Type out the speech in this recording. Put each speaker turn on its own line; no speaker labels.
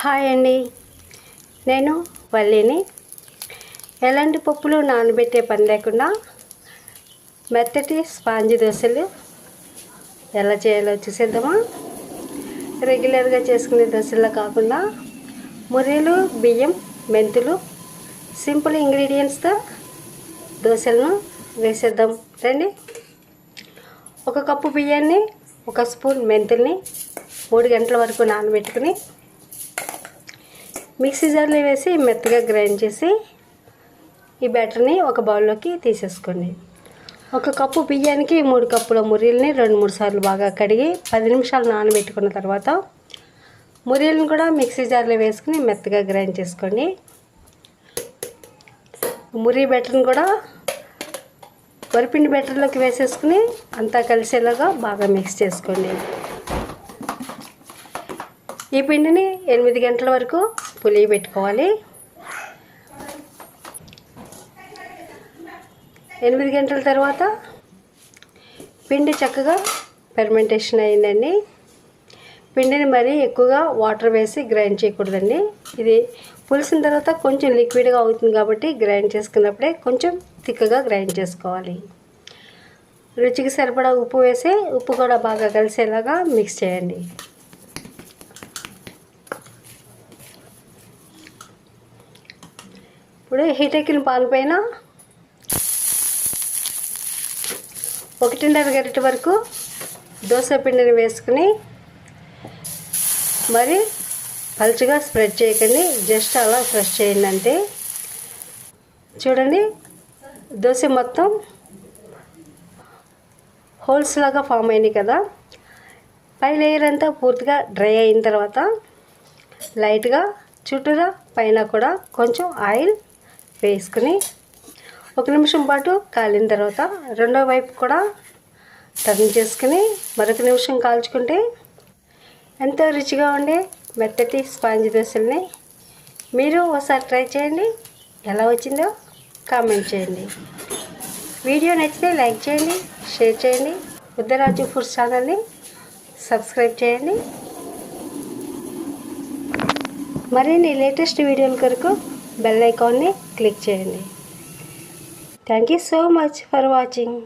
Hi అండి. నేను వల్లిని. ఎలాంటి పప్పులు నానబెట్టే పని లేకుండా మెత్తటి స్పాంజి దోశలు ఎలా చేయాలో చూసేద్దామా? రెగ్యులర్గా చేసుకునే దోశల్లో కాకుండా మురీలు బియ్యం మెంతులు సింపుల్ ఇంగ్రీడియంట్స్తో దోశలను వేసేద్దాం. రండి. ఒక కప్పు బియ్యాన్ని ఒక స్పూన్ మెంతుల్ని మూడు గంటల వరకు నానబెట్టుకుని మిక్సీ జార్లో వేసి మెత్తగా గ్రైండ్ చేసి ఈ బ్యాటర్ని ఒక బౌల్లోకి తీసేసుకోండి. ఒక కప్పు బియ్యానికి మూడు కప్పుల మురియల్ని రెండు మూడు సార్లు బాగా కడిగి పది నిమిషాలు నానబెట్టుకున్న తర్వాత మురియలను కూడా మిక్సీ జార్లో వేసుకుని మెత్తగా గ్రైండ్ చేసుకోండి. మురి బ్యాటర్ని కూడా వరిపిండి బ్యాటర్లోకి వేసేసుకుని అంతా కలిసేలాగా బాగా మిక్స్ చేసుకోండి. ఈ పిండిని ఎనిమిది గంటల వరకు పులిగి పెట్టుకోవాలి. ఎనిమిది గంటల తర్వాత పిండి చక్కగా ఫెర్మెంటేషన్ అయిందండి. పిండిని మరీ ఎక్కువగా వాటర్ వేసి గ్రైండ్ చేయకూడదండి. ఇది పులిసిన తర్వాత కొంచెం లిక్విడ్గా అవుతుంది కాబట్టి గ్రైండ్ చేసుకున్నప్పుడే కొంచెం థిక్గా గ్రైండ్ చేసుకోవాలి. రుచికి సరిపడా ఉప్పు వేసి ఉప్పు కూడా బాగా కలిసేలాగా మిక్స్ చేయండి. ఇప్పుడు హీట్ ఎక్కిన పాలు పైన ఒకటిన్నర గరిట వరకు దోశ పిండిని వేసుకుని మరి పలుచగా స్ప్రెడ్ చేయకండి జస్ట్ అలా ఫ్రెష్ చేయండి అంతే చూడండి దోశ మొత్తం హోల్స్ లాగా ఫామ్ అయినాయి కదా. పై లేయర్ అంతా పూర్తిగా డ్రై అయిన తర్వాత లైట్గా చుట్టూరా పైన కూడా కొంచెం ఆయిల్ వేసుకుని ఒక నిమిషం పాటు కాలిన తర్వాత రెండో వైపు కూడా టర్న్ చేసుకుని మరొక నిమిషం కాల్చుకుంటే ఎంతో రుచిగా ఉండే మెత్తటి స్పాంజ్ దోశల్ని మీరు ఒకసారి ట్రై చేయండి. ఎలా వచ్చిందో కామెంట్ చేయండి. వీడియో నచ్చితే లైక్ చేయండి షేర్ చేయండి. ఉద్దరాజు ఫుడ్ ఛానల్ని సబ్స్క్రైబ్ చేయండి. మరిన్ని లేటెస్ట్ వీడియోల కొరకు బెల్ ఐకాన్ని క్లిక్ చేయండి thank you so much for watching